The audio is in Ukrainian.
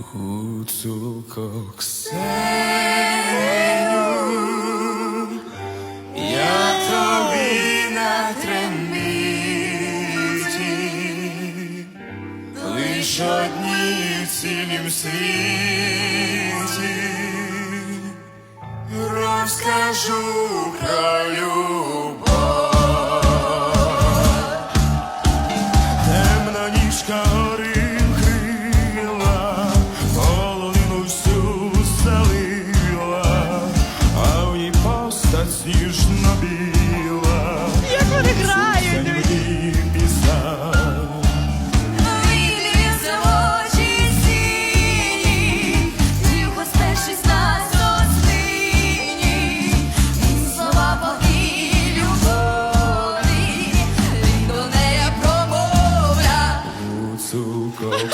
Гуцулко Ксеню, я на трембіті, лиш одні в цілім світі, розкажу про любов. чорно-біла. Як вони грають, дивіться! пісна. Вилізе сіні, тихо спершись на зостині. Слова поки любові, до неї промовля. У цукок.